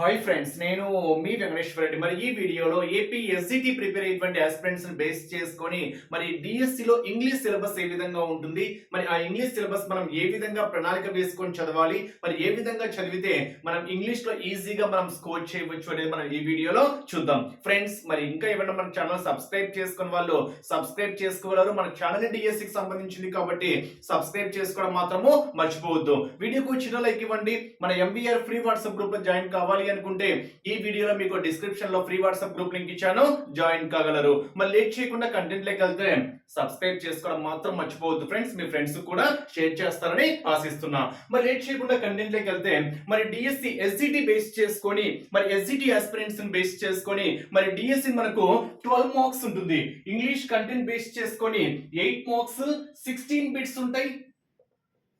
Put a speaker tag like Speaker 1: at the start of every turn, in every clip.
Speaker 1: Hi friends నేను మీ వెంకటేశ్వర రెడ్డి. మరి ఈ వీడియోలో ఏపీ ఎస్జిటి ప్రిపేర్ అయ్యేటువంటి ఆస్పిరెంట్స్ బేస్ చేసుకొని మరి డిఎస్సిలో ఇంగ్లీష్ సిలబస్ ఏ విధంగా ఉంటుంది మరి ఆ ఇంగ్లీష్ సిలబస్ మనం ఏ విధంగా ప్రణాళిక వేసుకొని చదవాలి మరి ఏ విధంగా చదివితే మనం ఇంగ్లీష్లో ఈజీగా మనం స్కోర్ చేయవచ్చు అనేది మనం ఈ వీడియోలో చూద్దాం. ఫ్రెండ్స్ మరి ఇంకా ఏమైనా మన ఛానల్ సబ్స్క్రైబ్ చేసుకున్న వాళ్ళు సబ్స్క్రైబ్ చేసుకోగలరు. మన ఛానల్ డిఎస్సికి సంబంధించింది కాబట్టి సబ్స్క్రైబ్ చేసుకోవడం మాత్రము మర్చిపోవద్దు. వీడియోకు చిన్న లైక్ ఇవ్వండి. మన ఎంబీఆర్ ఫ్రీ వాట్సాప్ గ్రూప్లో జాయిన్ కావాలి అనుకుంటే ఈ వీడియోలో మీకు డిస్క్రిప్షన్లో ఫ్రీ వాట్సాప్ గ్రూప్ లింక్ ఇచ్చాను. జాయిన్ కాగలరు. మరి లేట్ చేయకుండా కంటెంట్లోకి వెళ్తే సబ్స్క్రైబ్ చేసుకోవడం మాత్రం మర్చిపోవద్దు. ఫ్రెండ్స్ మీ ఫ్రెండ్స్ కూడా షేర్ చేస్తారని ఆశిస్తున్నా. మరి లేట్ చేయకుండా కంటెంట్లోకి వెళ్తే మరి డిఎస్సి ఎస్జిటి బేస్ చేసుకొని మరి ఎస్జిటి ఆస్పిరెంట్స్ బేస్ చేసుకొని మరి డిఎస్సి మనకు ట్వెల్వ్ మార్క్స్ ఉంటుంది. ఇంగ్లీష్ కంటెంట్ బేస్ చేసుకొని ఎయిట్ మార్క్స్ సిక్స్టీన్ బిట్స్ ఉంటాయి.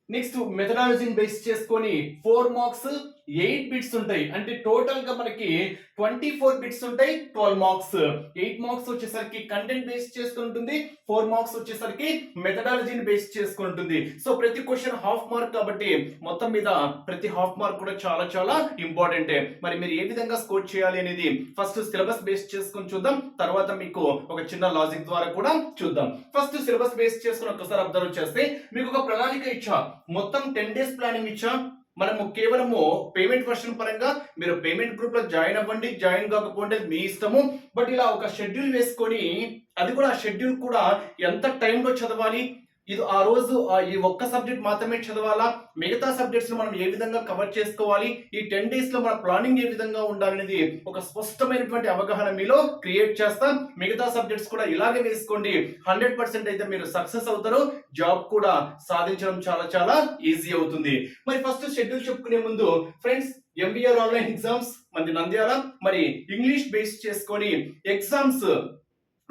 Speaker 1: నెక్స్ట్ మెథడాలజీని బేస్ చేసుకొని ఫోర్ మార్క్స్ ఎయిట్ బిట్స్ ఉంటాయి. అంటే టోటల్గా మనకి ట్వంటీ ఫోర్ బిట్స్ ఉంటాయి ట్వెల్వ్ మార్క్స్ ఎయిట్ మార్క్స్ వచ్చేసరికి కంటెంట్ బేస్ చేసుకుంటుంది ఫోర్ మార్క్స్ వచ్చేసరికి మెథడాలజీని బేస్ చేసుకుంటుంది. సో ప్రతి క్వశ్చన్ హాఫ్ మార్క్ కాబట్టి మొత్తం మీద ప్రతి హాఫ్ మార్క్ కూడా చాలా చాలా ఇంపార్టెంట్ మరి మీరు ఏ విధంగా స్కోర్ చేయాలి అనేది ఫస్ట్ సిలబస్ బేస్ చేసుకుని చూద్దాం. తర్వాత మీకు ఒక చిన్న లాజిక్ ద్వారా కూడా చూద్దాం. ఫస్ట్ సిలబస్ బేస్ చేసుకుని ఒకసారి అబ్జర్వ్ చేస్తే మీకు ఒక ప్రణాళిక ఇచ్చా. మొత్తం టెన్ డేస్ ప్లానింగ్ ఇచ్చా. మనము కేవలము పేమెంట్ వర్షన్ పరంగా మీరు పేమెంట్ గ్రూప్లో జాయిన్ అవ్వండి జాయిన్ కాకపోతే మీ ఇష్టము. బట్ ఇలా ఒక షెడ్యూల్ వేసుకొని అది కూడా ఆ షెడ్యూల్ కూడా ఎంత టైంలో చదవాలి ఇది ఆ రోజు ఆ ఈ ఒక్క సబ్జెక్ట్ మాత్రమే చదవాలా? మిగతా సబ్జెక్ట్స్ మనం ఏ విధంగా కవర్ చేసుకోవాలి? ఈ టెన్ డేస్లో మన ప్లానింగ్ ఏ విధంగా ఉండాలనేది ఒక స్పష్టమైనటువంటి అవగాహన మీలో క్రియేట్ చేస్తాం. మిగతా సబ్జెక్ట్స్ కూడా ఇలాగే వేసుకోండి. హండ్రెడ్ పర్సెంట్ అయితే మీరు సక్సెస్ అవుతారు. జాబ్ కూడా సాధించడం చాలా చాలా ఈజీ అవుతుంది. మరి ఫస్ట్ షెడ్యూల్ చెప్పుకునే ముందు ఫ్రెండ్స్ ఎంబీఆర్ ఆన్లైన్ ఎగ్జామ్స్ మంది నంద్యాల. మరి ఇంగ్లీష్ బేస్ చేసుకొని ఎగ్జామ్స్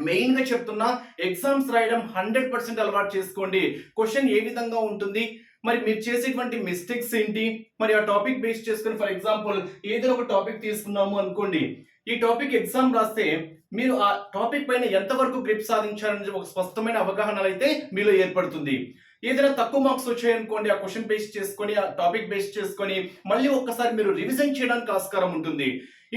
Speaker 1: మెయిన్గా చెప్తున్నా ఎగ్జామ్స్ రాయడం హండ్రెడ్ పర్సెంట్ అలవాటు చేసుకోండి. క్వశ్చన్ ఏ విధంగా ఉంటుంది? మరి మీరు చేసేటువంటి మిస్టేక్స్ ఏంటి? మరి ఆ టాపిక్ బేస్ చేసుకుని ఫర్ ఎగ్జాంపుల్ ఏదో ఒక టాపిక్ తీసుకున్నాము అనుకోండి. ఈ టాపిక్ ఎగ్జామ్ రాస్తే మీరు ఆ టాపిక్ పైన ఎంతవరకు గ్రిప్ సాధించారనేది ఒక స్పష్టమైన అవగాహన అయితే మీలో ఏర్పడుతుంది. ఏదైనా తక్కువ మార్క్స్ వచ్చాయనుకోండి ఆ క్వశ్చన్ బేస్ చేసుకొని ఆ టాపిక్ బేస్ చేసుకొని మళ్ళీ ఒక్కసారి మీరు రివిజన్ చేయడానికి ఆస్కారం ఉంటుంది.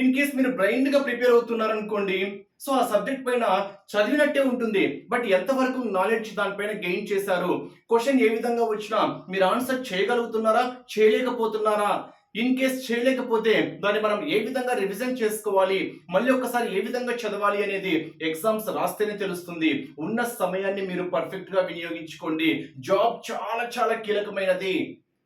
Speaker 1: ఇన్ కేస్ మీరు బ్రైండ్గా ప్రిపేర్ అవుతున్నారు అనుకోండి సో ఆ సబ్జెక్ట్ పైన చదివినట్టే ఉంటుంది. బట్ ఎంతవరకు నాలెడ్జ్ దానిపైన గెయిన్ చేశారు? క్వశ్చన్ ఏ విధంగా వచ్చినా మీరు ఆన్సర్ చేయగలుగుతున్నారా? చేయలేకపోతున్నారా? ఇన్ కేస్ చేయలేకపోతే దాన్ని మనం ఏ విధంగా రివిజన్ చేసుకోవాలి? మళ్ళీ ఒకసారి ఏ విధంగా చదవాలి అనేది ఎగ్జామ్స్ రాస్తేనే తెలుస్తుంది. ఉన్న సమయాన్ని మీరు పర్ఫెక్ట్గా వినియోగించుకోండి. జాబ్ చాలా చాలా కీలకమైనది.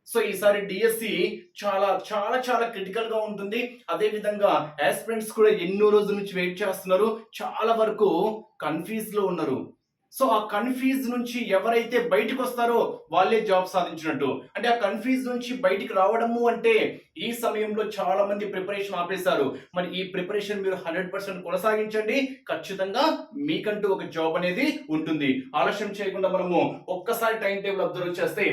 Speaker 1: సో ఈసారి డిఎస్సి చాలా చాలా చాలా క్రిటికల్గా ఉంటుంది. అదే విధంగా ఆస్పిరెంట్స్ కూడా ఎన్నో రోజుల నుంచి వెయిట్ చేస్తున్నారు. చాలా వరకు కన్ఫ్యూజ్లో ఉన్నారు. సో ఆ కన్ఫ్యూజ్ నుంచి ఎవరైతే బయటకు వస్తారో వాళ్ళే జాబ్ సాధించినట్టు. అంటే ఆ కన్ఫ్యూజ్ నుంచి బయటికి రావడము అంటే ఈ సమయంలో చాలా మంది ప్రిపరేషన్ ఆపేశారు. మరి ఈ ప్రిపరేషన్ మీరు హండ్రెడ్ పర్సెంట్ కొనసాగించండి. ఖచ్చితంగా మీకంటూ ఒక జాబ్ అనేది ఉంటుంది. ఆలస్యం చేయకుండా మనము ఒక్కసారి టైం టేబుల్ అబ్జర్వ్ చేస్తే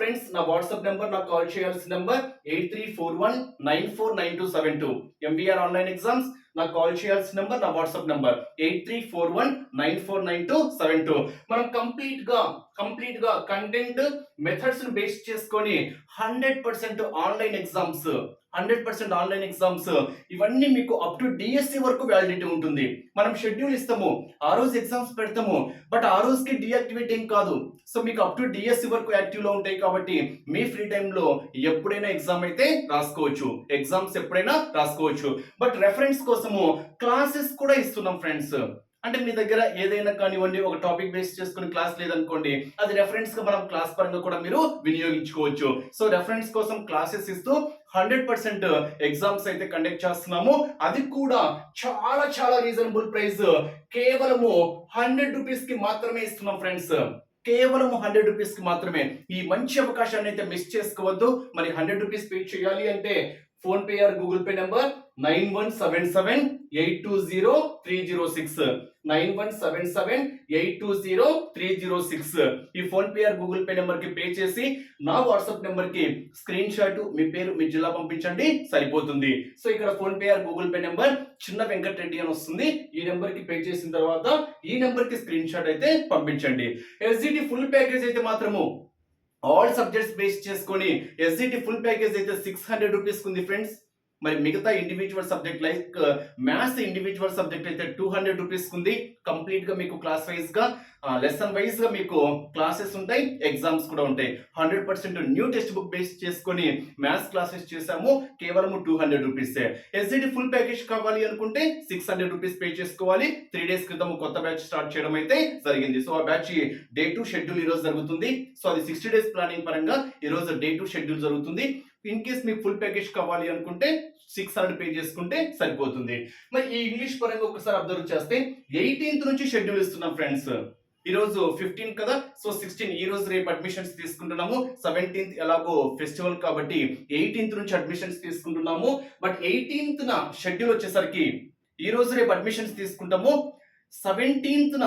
Speaker 1: ఫ్రెండ్స్ నా వాట్సాప్ నెంబర్ నాకు కాల్ చేయాల్సిన number eight three four one nine four nine two seven two MBR online exams నాకు కాల్ చేయాల్సిన నెంబర్ నా WhatsApp number eight three four one nine four nine two seven two మనం కంప్లీట్గా కంప్లీట్గా content మెథడ్స్ని base చేసుకొని hundred percent online exams hundred percent online exams ఇవన్నీ మీకు అప్ టు డిఎస్సి వరకు వ్యాలిడిటీ ఉంటుంది. మనం షెడ్యూల్ ఇస్తాము ఆ రోజు ఎగ్జామ్స్ పెడతాము బట్ ఆ రోజుకి డియాక్టివేట్ ఏం కాదు. సో మీకు అప్ టు డిఎస్సి వరకు యాక్టివ్లో ఉంటాయి కాబట్టి మీ ఫ్రీ టైంలో ఎప్పుడైనా ఎగ్జామ్ అయితే రాసుకోవచ్చు. ఎగ్జామ్స్ ఎప్పుడైనా రాసుకోవచ్చు. బట్ రెఫరెన్స్ కోసము క్లాసెస్ కూడా ఇస్తున్నాం ఫ్రెండ్స్. అంటే మీ దగ్గర ఏదైనా కానివ్వండి ఒక టాపిక్ బేస్ చేసుకుని క్లాస్ లేదనుకోండి అది రెఫరెన్స్గా మనం క్లాస్ పరంగా కూడా మీరు వినియోగించుకోవచ్చు. సో రెఫరెన్స్ కోసం క్లాసెస్ ఇస్తూ హండ్రెడ్ పర్సెంట్ ఎగ్జామ్స్ అయితే కండక్ట్ చేస్తున్నాము. అది కూడా చాలా చాలా రీజనబుల్ ప్రైస్ కేవలము హండ్రెడ్ రూపీస్కి మాత్రమే ఇస్తున్నాం ఫ్రెండ్స్ కేవలం హండ్రెడ్ రూపీస్కి మాత్రమే. ఈ మంచి అవకాశాన్ని అయితే మిస్ చేసుకోవద్దు. మరి హండ్రెడ్ రూపీస్ పే చేయాలి అంటే PhonePe or Google Pay number nine one seven seven eight two zero three zero six. Nine one seven seven eight two zero three zero six. ఈ PhonePe or Google Pay నెంబర్కి pay చేసి నా WhatsApp నెంబర్కి screen shot మీ పేరు మీ జిల్లా పంపించండి సరిపోతుంది. సో ఇక్కడ PhonePe or Google Pay number చిన్న వెంకట్ రెడ్డి అని వస్తుంది. ఈ నెంబర్కి పే చేసిన తర్వాత ఈ నెంబర్కి స్క్రీన్ షాట్ అయితే పంపించండి. ఎస్జిటి ఫుల్ ప్యాకేజ్ అయితే మాత్రము ఆల్ సబ్జెక్ట్స్ బేస్ చేసుకొని ఎస్జిటి ఫుల్ ప్యాకేజ్ అయితే సిక్స్ హండ్రెడ్ రూపీస్ ఉంది ఫ్రెండ్స్. మరి మిగతా individual subject like maths individual subject అయితే టూ హండ్రెడ్ రూపీస్ ఉంది కంప్లీట్గా మీకు క్లాస్ వైజ్గా uh, లెసన్ వైజ్గా మీకు క్లాసెస్ ఉంటాయి ఎగ్జామ్స్ కూడా ఉంటాయి. Hundred percent new text book base చేసుకొని మ్యాథ్స్ క్లాసెస్ చేసాము కేవలం two hundred rupees SGT full package కావాలి అనుకుంటే సిక్స్ హండ్రెడ్ రూపీస్ పే చేసుకోవాలి. త్రీ డేస్ క్రితం కొత్త బ్యాచ్ స్టార్ట్ చేయడం అయితే జరిగింది. సో ఆ బ్యాచ్ డే టు షెడ్యూల్ ఈ రోజు జరుగుతుంది. సో అది సిక్స్టీ డేస్ ప్లానింగ్ పరంగా ఈ రోజు డే టు షెడ్యూల్ జరుగుతుంది. ఇన్ కేస్ మీకు ఫుల్ ప్యాకేజ్ కావాలి అనుకుంటే సిక్స్ హండ్రెడ్ పే చేసుకుంటే సరిపోతుంది. మరి ఈ ఇంగ్లీష్ పరంగా ఒకసారి అబ్జర్వ్ చేస్తే ఎయిటీన్త్ నుంచి షెడ్యూల్ ఇస్తున్నాం ఫ్రెండ్స్ ఈ రోజు ఫిఫ్టీన్ కదా సో సిక్స్టీన్ ఈ రోజు రేపు అడ్మిషన్స్ తీసుకుంటున్నాము. సెవెంటీన్త్ ఎలాగో ఫెస్టివల్ కాబట్టి ఎయిటీన్త్ నుంచి అడ్మిషన్స్ తీసుకుంటున్నాము. బట్ ఎయిటీన్త్ షెడ్యూల్ వచ్చేసరికి ఈ రోజు రేపు అడ్మిషన్స్ తీసుకుంటాము. సెవెంటీన్త్ న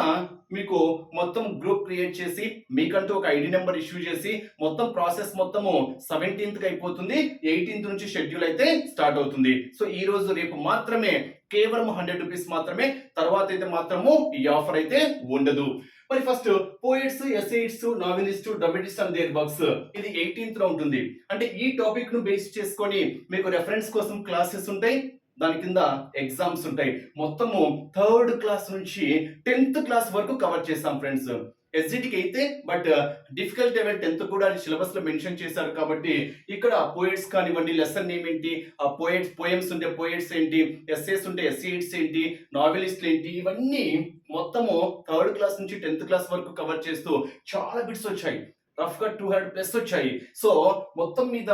Speaker 1: మీకు మొత్తం గ్రూప్ క్రియేట్ చేసి మీకంటూ ఒక ఐడి నెంబర్ ఇష్యూ చేసి మొత్తం ప్రాసెస్ మొత్తము సెవెంటీన్త్కి అయిపోతుంది. ఎయిటీన్త్ నుంచి షెడ్యూల్ అయితే స్టార్ట్ అవుతుంది. సో ఈ రోజు రేపు మాత్రమే కేవలం హండ్రెడ్ రూపీస్ మాత్రమే తర్వాత అయితే మాత్రము ఈ ఆఫర్ అయితే ఉండదు. మరి first poets essayists novelist dramatist and their books ఇది ఎయిటీన్త్లో ఉంటుంది. అంటే ఈ టాపిక్ను బేస్ చేసుకొని మీకు రెఫరెన్స్ కోసం క్లాసెస్ ఉంటాయి. దాని కింద ఎగ్జామ్స్ ఉంటాయి. మొత్తము థర్డ్ క్లాస్ నుంచి టెన్త్ క్లాస్ వరకు కవర్ చేస్తాం ఫ్రెండ్స్ ఎస్జిటికి అయితే బట్ డిఫికల్ట్ లెవెల్ టెన్త్ కూడా సిలబస్లో మెన్షన్ చేశారు కాబట్టి ఇక్కడ పోయిట్స్ కానివ్వండి లెసన్ నేమ్ ఏంటి ఆ పోయిట్స్ పోయమ్స్ ఉంటే పోయిట్స్ ఏంటి ఎస్ఏస్ ఉంటే ఎస్ఏట్స్ ఏంటి నావెలిస్ట్లు ఏంటి ఇవన్నీ మొత్తము థర్డ్ క్లాస్ నుంచి టెన్త్ క్లాస్ వరకు కవర్ చేస్తూ చాలా బిట్స్ వచ్చాయి. రఫ్గా టూ హండ్రెడ్ ప్లస్ వచ్చాయి. సో మొత్తం మీద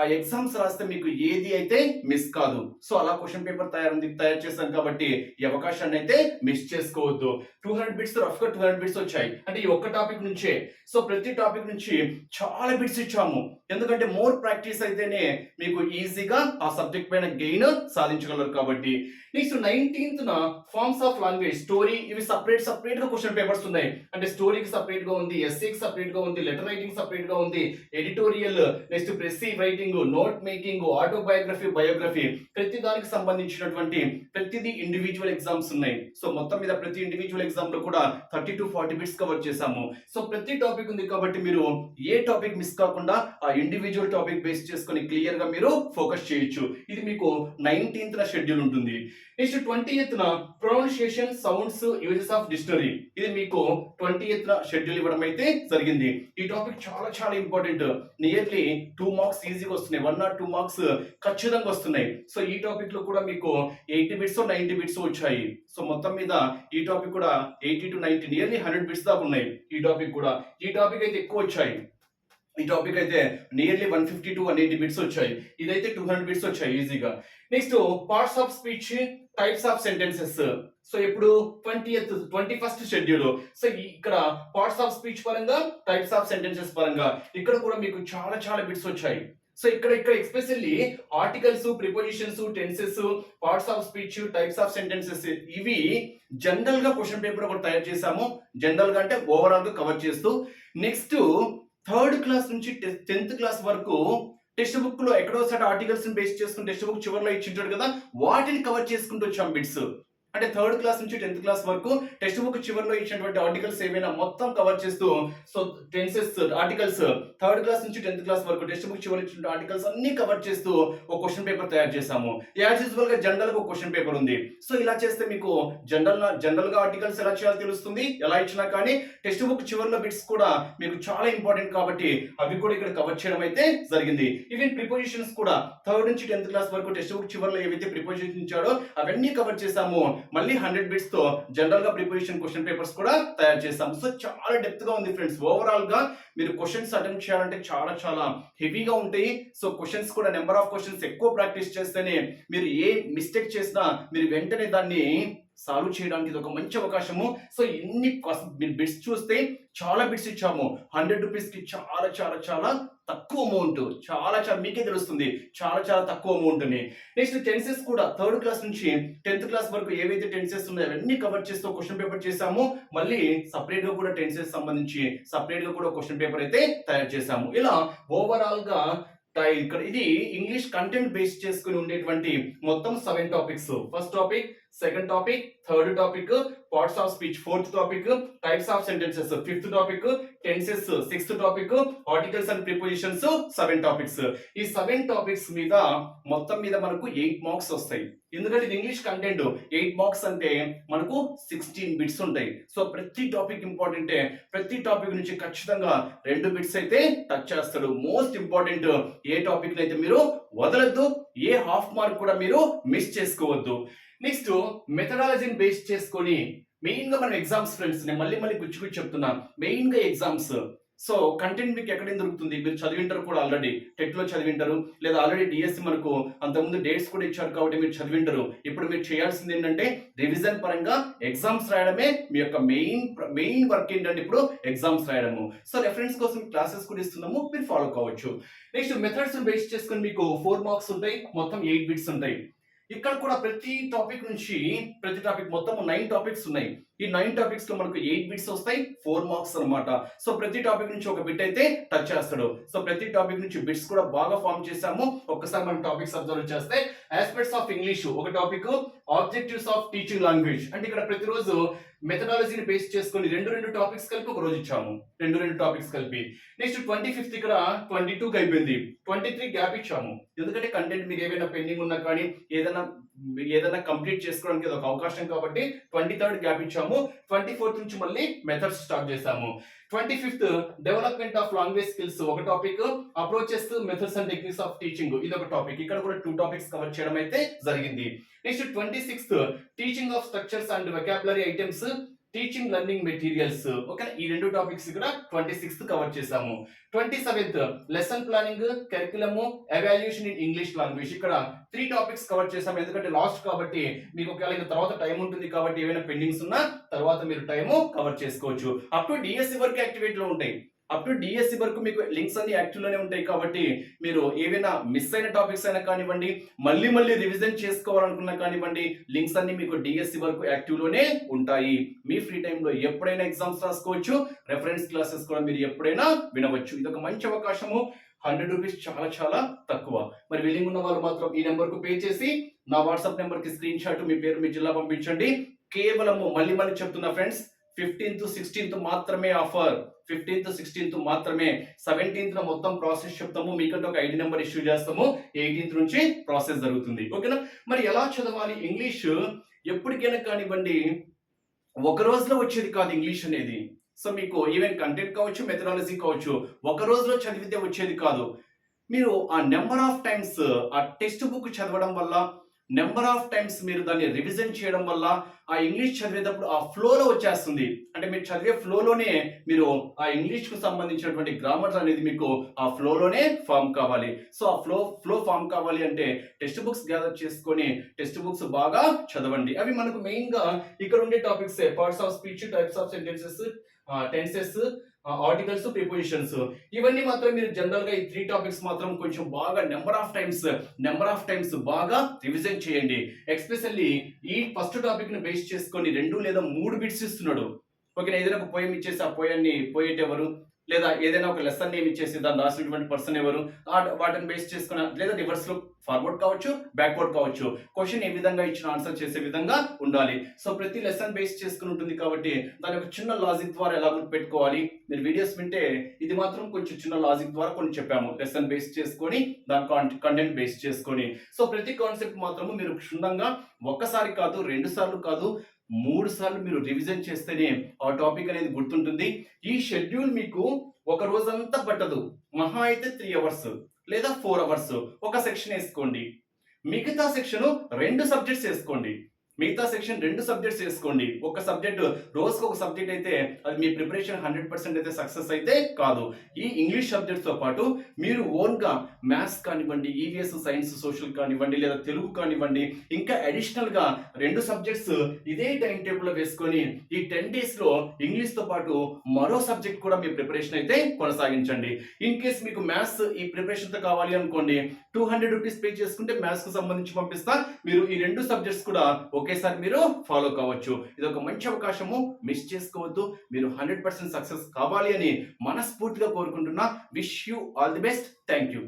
Speaker 1: ఆ ఎగ్జామ్స్ రాస్తే మీకు ఏది అయితే మిస్ కాదు. సో అలా క్వశ్చన్ పేపర్ తయారు తయారు చేశాను కాబట్టి ఈ అవకాశాన్ని అయితే మిస్ చేసుకోవద్దు. టూ హండ్రెడ్ బిట్స్ రఫ్గా టూ హండ్రెడ్ బిట్స్ వచ్చాయి. అంటే ఈ ఒక్క టాపిక్ నుంచే. సో ప్రతి టాపిక్ నుంచి చాలా బిట్స్ ఇచ్చాము. ఎందుకంటే మోర్ ప్రాక్టీస్ అయితేనే మీకు ఈజీగా ఆ సబ్జెక్ట్ పైన గెయిన్ సాధించగలరు కాబట్టి. నెక్స్ట్ నైన్టీన్త్ న ఫార్మ్స్ ఆఫ్ లాంగ్వేజ్ స్టోరీ ఇవి సపరేట్ సపరేట్గా క్వశ్చన్ పేపర్స్ ఉన్నాయి. అంటే స్టోరీకి సపరేట్గా ఉంది ఎస్సీకి సపరేట్గా ఉంది లెటర్ రైటింగ్ సపరేట్గా ఉంది. Editorial next precis writing note making autobiography biography ప్రతి దానికి సంబంధించినటువంటి ప్రతిదీ ఇండివిజువల్ ఎగ్జామ్స్ ఉన్నాయి. సో మొత్తం మీద ప్రతి ఇండివిజువల్ ఎగ్జామ్లో కూడా thirty to forty bits cover చేశాము. సో ప్రతి టాపిక్ ఉంది కాబట్టి మీరు ఏ టాపిక్ మిస్ కాకుండా ఆ ఇండివిజువల్ టాపిక్ బేస్ చేసుకొని క్లియర్గా మీరు ఫోకస్ చేయొచ్చు. ఇది మీకు నైన్టీన్త్ షెడ్యూల్ ఉంటుంది. నెక్స్ట్ ట్వంటీ న pronunciation sounds uses of dictionary ఇది మీకు ట్వంటీ న షెడ్యూల్ ఇవ్వడం అయితే జరిగింది. ఈ టాపిక్ చాలా చాలా ఇంపార్టెంట్ నియర్లీ టూ మార్క్స్ ఈజీగా వస్తున్నాయి. వన్ నాట్ టూ మార్క్స్ ఖచ్చితంగా వస్తున్నాయి. సో ఈ టాపిక్లో కూడా మీకు ఎయిటీ బిట్స్ నైన్టీ బిట్స్ వచ్చాయి. సో మొత్తం మీద ఈ టాపిక్ కూడా eighty to ninety nearly hundred bits దాకా ఉన్నాయి. ఈ టాపిక్ కూడా. ఈ టాపిక్ అయితే ఎక్కువ వచ్చాయి. ఈ టాపిక్ అయితే nearly one fifty to one eighty bits వచ్చాయి. ఇదైతే టూ హండ్రెడ్ బిట్స్ వచ్చాయి ఈజీగా next parts of speech types of sentences so ఇప్పుడు twenty twenty first schedule so ఇక్కడ పార్ట్స్ ఆఫ్ స్పీచ్ పరంగా టైప్స్ ఆఫ్ సెంటెన్సెస్ పరంగా ఇక్కడ కూడా మీకు చాలా చాలా బిట్స్ వచ్చాయి. సో ఇక్కడ ఇక్కడ especially articles prepositions tenses parts of speech types of sentences ఇవి జనరల్గా క్వశ్చన్ పేపర్ ఒకటి తయారు చేసాము జనరల్గా అంటే ఓవరాల్గా కవర్ చేస్తూ. నెక్స్ట్ థర్డ్ క్లాస్ నుంచి టెన్త్ క్లాస్ వరకు టెక్స్ట్ బుక్లో ఎక్కడో ఒకసారి ఆర్టికల్స్ బేస్ చేసుకుని టెక్స్ట్ బుక్ చివరిలో ఇచ్చింటాడు కదా వాటిని కవర్ చేసుకుంటూ వచ్చాం బిట్స్. అంటే థర్డ్ క్లాస్ నుంచి టెన్త్ క్లాస్ వరకు టెక్స్ట్ బుక్ చివరిలో ఇచ్చినటువంటి ఆర్టికల్స్ ఏమైనా మొత్తం కవర్ చేస్తూ so tenses articles third class నుంచి టెన్త్ క్లాస్ వరకు టెక్స్ట్ బుక్ చివరి ఇచ్చిన ఆర్టికల్స్ అన్ని కవర్ చేస్తూ ఒక క్వశ్చన్ పేపర్ తయారు చేసాము యాజ్ యూజువల్గా జనరల్గా క్వశ్చన్ పేపర్ ఉంది. సో ఇలా చేస్తే మీకు జనరల్ జనరల్గా ఆర్టికల్స్ ఎలా చేయాలో తెలుస్తుంది ఎలా ఇచ్చినా కానీ టెక్స్ట్ బుక్ చివరిలో బిట్స్ కూడా మీకు చాలా ఇంపార్టెంట్ కాబట్టి అవి కూడా ఇక్కడ కవర్ చేయడం అయితే జరిగింది. ఈవెన్ ప్రిపోజిషన్స్ కూడా థర్డ్ నుంచి టెన్త్ క్లాస్ వరకు టెక్స్ట్ బుక్ చివరిలో ఏవైతే ప్రిపోజిషన్ ఇచ్చాడో అవన్నీ కవర్ చేసాము మళ్ళీ హండ్రెడ్ బిట్స్తో జనరల్గా ప్రిపరేషన్ క్వశ్చన్ పేపర్స్ కూడా తయారు చేస్తాం సో చాలా డెప్త్గా ఉంది ఫ్రెండ్స్ ఓవరాల్గా మీరు క్వశ్చన్స్ అటెంప్ట్ చేయాలంటే చాలా చాలా హెవీగా ఉంటాయి. సో క్వశ్చన్స్ కూడా నెంబర్ ఆఫ్ క్వశ్చన్స్ ఎక్కువ ప్రాక్టీస్ చేస్తేనే మీరు ఏ మిస్టేక్ చేసినా మీరు వెంటనే దాన్ని సాల్వ్ చేయడానికి ఇది ఒక మంచి అవకాశము. సో ఎన్ని బిట్స్ చూస్తే చాలా బిట్స్ ఇచ్చాము. హండ్రెడ్ రూపీస్కి చాలా చాలా చాలా తక్కువ అమౌంట్ చాలా చాలా మీకే తెలుస్తుంది. చాలా చాలా తక్కువ అమౌంట్ అని నెక్స్ట్ టెన్సెస్ కూడా థర్డ్ క్లాస్ నుంచి టెన్త్ క్లాస్ వరకు ఏవైతే టెన్సెస్ ఉన్నాయో అవన్నీ కవర్ చేస్తూ క్వశ్చన్ పేపర్ చేసాము మళ్ళీ సపరేట్గా కూడా టెన్సెస్ సంబంధించి సపరేట్గా కూడా క్వశ్చన్ పేపర్ అయితే తయారు చేసాము ఇలా ఓవరాల్గా టై- ఇక్కడ ఇది ఇంగ్లీష్ కంటెంట్ బేస్ చేసుకుని ఉండేటువంటి మొత్తం seven topics first topic second topic third topic parts of speech fourth topic types of sentences fifth topic tenses sixth topic articles and prepositions seven topics ఈ సెవెన్ టాపిక్స్ మీద మొత్తం మీద మనకు eight marks వస్తాయి. ఎందుకంటే ఇది ఇంగ్లీష్ కంటెంట్ ఎయిట్ మార్క్స్ అంటే మనకు సిక్స్టీన్ బిట్స్ ఉంటాయి. సో ప్రతి టాపిక్ ఇంపార్టెంటే ప్రతి టాపిక్ నుంచి ఖచ్చితంగా రెండు బిట్స్ అయితే టచ్ చేస్తాడు. మోస్ట్ ఇంపార్టెంట్ ఏ టాపిక్ అయితే మీరు వదలద్దు ఏ హాఫ్ మార్క్ కూడా మీరు మిస్ చేసుకోవద్దు. నెక్స్ట్ మెథడాలజీని బేస్ చేసుకొని మెయిన్గా మనం ఎగ్జామ్స్ ఫ్రెండ్స్ నేను మళ్ళీ మళ్ళీ గుచ్చి గుచ్చి చెప్తున్నాను మెయిన్గా ఎగ్జామ్స్ సో కంటెంట్ మీకు ఎక్కడ దొరుకుతుంది? మీరు చదివింటారు కూడా ఆల్రెడీ టెట్లో చదివింటారు. లేదా ఆల్రెడీ డిఎస్సి మనకు అంతకుముందు డేట్స్ కూడా ఇచ్చారు కాబట్టి మీరు చదివింటారు. ఇప్పుడు మీరు చేయాల్సింది ఏంటంటే రివిజన్ పరంగా ఎగ్జామ్స్ రాయడమే మీ యొక్క మెయిన్ మెయిన్ వర్క్ ఏంటంటే ఇప్పుడు ఎగ్జామ్స్ రాయడము. సో రెఫరెన్స్ కోసం క్లాసెస్ కూడా ఇస్తున్నాము. మీరు ఫాలో కావచ్చు. నెక్స్ట్ మెథడ్స్ బేస్ చేసుకుని మీకు ఫోర్ మార్క్స్ ఉంటాయి. మొత్తం ఎయిట్ బిట్స్ ఉంటాయి. ఇక్కడ కూడా ప్రతి టాపిక్ నుంచి ప్రతి టాపిక్ మొత్తం నైన్ టాపిక్స్ ఉన్నాయి. ఈ నైన్ టాపిక్స్లో మనకు ఎయిట్ బిట్స్ వస్తాయి ఫోర్ మార్క్స్ అన్నమాట. సో ప్రతి టాపిక్ నుంచి ఒక బిట్ అయితే టచ్ చేస్తాడు. సో ప్రతి టాపిక్ నుంచి బిట్స్ కూడా బాగా ఫామ్ చేసాము ఒక్కసారి మనం టాపిక్స్ అబ్జర్వ్ చేస్తే ఆస్పెక్ట్స్ ఆఫ్ ఇంగ్లీష్ ఒక topic objectives of teaching language అంటే ఇక్కడ ప్రతిరోజు మెథడాలజీని బేస్ చేసుకొని రెండు రెండు టాపిక్స్ కలిపి ఒక రోజు ఇచ్చాము. రెండు రెండు టాపిక్స్ కలిపి. నెక్స్ట్ ట్వంటీ ఫిఫ్త్ ఇక్కడ ట్వంటీ టూకి అయిపోయింది. ట్వంటీ త్రీ గ్యాప్ ఇచ్చాము. ఎందుకంటే కంటెంట్ మీరు ఏమైనా పెండింగ్ ఉన్నా కానీ ఏదైనా ఏదైనా కంప్లీట్ చేసుకోవడానికి ఇది ఒక అవకాశం కాబట్టి ట్వంటీ థర్డ్ గ్యాప్ ఇచ్చాము. ట్వంటీ ఫోర్త్ నుంచి మళ్ళీ మెథడ్స్ స్టార్ట్ చేసాము twenty fifth development of language skills ఒక topic approaches methods and techniques of teaching ఇది ఒక టాపిక్ ఇక్కడ కూడా టూ టాపిక్స్ కవర్ చేయడం అయితే జరిగింది. Next twenty sixth teaching of structures and vocabulary items teaching learning materials okay ఈ రెండు టాపిక్స్ కూడా ట్వంటీ సిక్స్త్ కవర్ చేసాము twenty seventh lesson planning curriculum evaluation in English language ఇక్కడ త్రీ టాపిక్స్ కవర్ చేసాము ఎందుకంటే లాస్ట్ కాబట్టి మీకు ఒకవేళ ఇంకా తర్వాత టైం ఉంటుంది కాబట్టి ఏమైనా పెండింగ్స్ ఉన్నా తర్వాత మీరు టైము కవర్ చేసుకోవచ్చు. అప్ టు డిఎస్సి వరకు యాక్టివేట్లో ఉంటాయి. అప్ టు డిఎస్సి వరకు మీకు లింక్స్ అన్ని యాక్టివ్లోనే ఉంటాయి కాబట్టి మీరు ఏవైనా మిస్ అయిన టాపిక్స్ అయినా కానివ్వండి మళ్ళీ మళ్ళీ రివిజన్ చేసుకోవాలనుకున్నా కానివ్వండి లింక్స్ అన్ని మీకు డిఎస్సి వరకు యాక్టివ్లోనే ఉంటాయి. మీ ఫ్రీ టైంలో ఎప్పుడైనా ఎగ్జామ్స్ రాసుకోవచ్చు. రెఫరెన్స్ క్లాసెస్ కూడా మీరు ఎప్పుడైనా వినవచ్చు. ఇది ఒక మంచి అవకాశము. హండ్రెడ్ రూపీస్ చాలా చాలా తక్కువ. మరి విల్లింగ్ ఉన్న వాళ్ళు మాత్రం ఈ నెంబర్కు పే చేసి నా వాట్సాప్ నెంబర్కి స్క్రీన్ షాట్ మీ పేరు మీ జిల్లా పంపించండి. కేవలము మళ్ళీ మళ్ళీ చెప్తున్నా ఫ్రెండ్స్ ఫిఫ్టీన్త్ సిక్స్టీన్త్ మాత్రమే ఆఫర్ ఫిఫ్టీన్త్ సిక్స్టీన్త్ మాత్రమే. సెవెంటీన్త్ మొత్తం ప్రాసెస్ చెప్తాము. మీకంటే ఒక ఐడి నెంబర్ ఇష్యూ చేస్తాము. ఎయిటీన్త్ నుంచి ప్రాసెస్ జరుగుతుంది. ఓకేనా మరి ఎలా చదవాలి ఇంగ్లీష్ ఎప్పటికైనా కానివ్వండి ఒక రోజులో వచ్చేది కాదు ఇంగ్లీష్ అనేది. సో మీకు ఈవెన్ కంటెంట్ కావచ్చు మెథడాలజీ కావచ్చు ఒక రోజులో చదివితే వచ్చేది కాదు. మీరు ఆ నెంబర్ ఆఫ్ టైమ్స్ ఆ టెక్స్ట్ బుక్ చదవడం వల్ల నెంబర్ ఆఫ్ టైమ్స్ మీరు దాన్ని రివిజన్ చేయడం వల్ల ఆ ఇంగ్లీష్ చదివేటప్పుడు ఆ ఫ్లోలో వచ్చేస్తుంది. అంటే మీరు చదివే ఫ్లోలోనే మీరు ఆ ఇంగ్లీష్కు సంబంధించినటువంటి గ్రామర్ అనేది మీకు ఆ ఫ్లోలోనే ఫామ్ కావాలి. సో ఆ ఫ్లో ఫ్లో ఫామ్ కావాలి అంటే టెక్స్ట్ బుక్స్ గ్యాదర్ చేసుకొని టెక్స్ట్ బుక్స్ బాగా చదవండి. అవి మనకు మెయిన్గా ఇక్కడ ఉండే topics parts of speech types of sentences tenses articles prepositions ఇవన్నీ మాత్రం మీరు జనరల్గా ఈ త్రీ టాపిక్స్ మాత్రం కొంచెం బాగా number of times number of times బాగా రివిజన్ చేయండి. ఎక్స్పెషల్లీ ఈ ఫస్ట్ టాపిక్ని బేస్ చేసుకొని రెండు లేదా మూడు బిట్స్ ఇస్తున్నాడు. ఓకే ఏదైనా ఒక పోయం ఇచ్చేసి ఆ పోయాన్ని పోయేటెవరు? లేదా ఏదైనా ఒక లెసన్ నేమ్ ఇచ్చేసి దాన్ని రాసినటువంటి పర్సన్ ఎవరు? వాటిని బేస్ చేసుకున్న లేదా రివర్స్లో ఫార్వర్డ్ కావచ్చు బ్యాక్వర్డ్ కావచ్చు. క్వశ్చన్ ఏ విధంగా ఇచ్చిన ఆన్సర్ చేసే విధంగా ఉండాలి. సో ప్రతి లెసన్ బేస్ చేసుకుని ఉంటుంది కాబట్టి దాని ఒక చిన్న లాజిక్ ద్వారా ఎలా పెట్టుకోవాలి మీరు వీడియోస్ వింటే ఇది మాత్రం కొంచెం చిన్న లాజిక్ ద్వారా కొన్ని చెప్పాము. లెసన్ బేస్ చేసుకొని దాని కంటెంట్ బేస్ చేసుకొని. సో ప్రతి కాన్సెప్ట్ మాత్రము మీరు క్షుణ్ణంగా ఒక్కసారి కాదు రెండు సార్లు కాదు మూడు సార్లు మీరు రివిజన్ చేస్తేనే ఆ టాపిక్ అనేది గుర్తుంటుంది. ఈ షెడ్యూల్ మీకు ఒక రోజంతా పట్టదు. మహా అయితే త్రీ అవర్స్ లేదా ఫోర్ అవర్స్ ఒక సెక్షన్ వేసుకోండి. మిగతా సెక్షన్ రెండు సబ్జెక్ట్స్ వేసుకోండి. మిగతా సెక్షన్ రెండు సబ్జెక్ట్స్ చేసుకోండి. ఒక సబ్జెక్ట్ రోజుకు ఒక సబ్జెక్ట్ అయితే అది మీ ప్రిపరేషన్ హండ్రెడ్ పర్సెంట్ అయితే సక్సెస్ అయితే కాదు. ఈ ఇంగ్లీష్ సబ్జెక్ట్స్తో పాటు మీరు ఓన్గా మ్యాథ్స్ కానివ్వండి ఈవీఎస్ సైన్స్ సోషల్ కానివ్వండి లేదా తెలుగు కానివ్వండి ఇంకా అడిషనల్గా రెండు సబ్జెక్ట్స్ ఇదే టైం టేబుల్లో వేసుకొని ఈ టెన్ డేస్లో ఇంగ్లీష్తో ఇంగ్లీష్తో పాటు మరో సబ్జెక్ట్ కూడా మీ ప్రిపరేషన్ అయితే కొనసాగించండి. ఇన్ కేస్ మీకు మ్యాథ్స్ ఈ ప్రిపరేషన్తో కావాలి అనుకోండి టూ హండ్రెడ్ రూపీస్ పే చేసుకుంటే మ్యాథ్స్కు సంబంధించి పంపిస్తా. మీరు ఈ రెండు సబ్జెక్ట్స్ కూడా ఒకేసారి మీరు ఫాలో కావచ్చు. ఇది ఒక మంచి అవకాశము. మిస్ చేసుకోవద్దు. మీరు హండ్రెడ్ పర్సెంట్ సక్సెస్ కావాలి అని మనస్ఫూర్తిగా కోరుకుంటున్నా. Wish you all the best thank you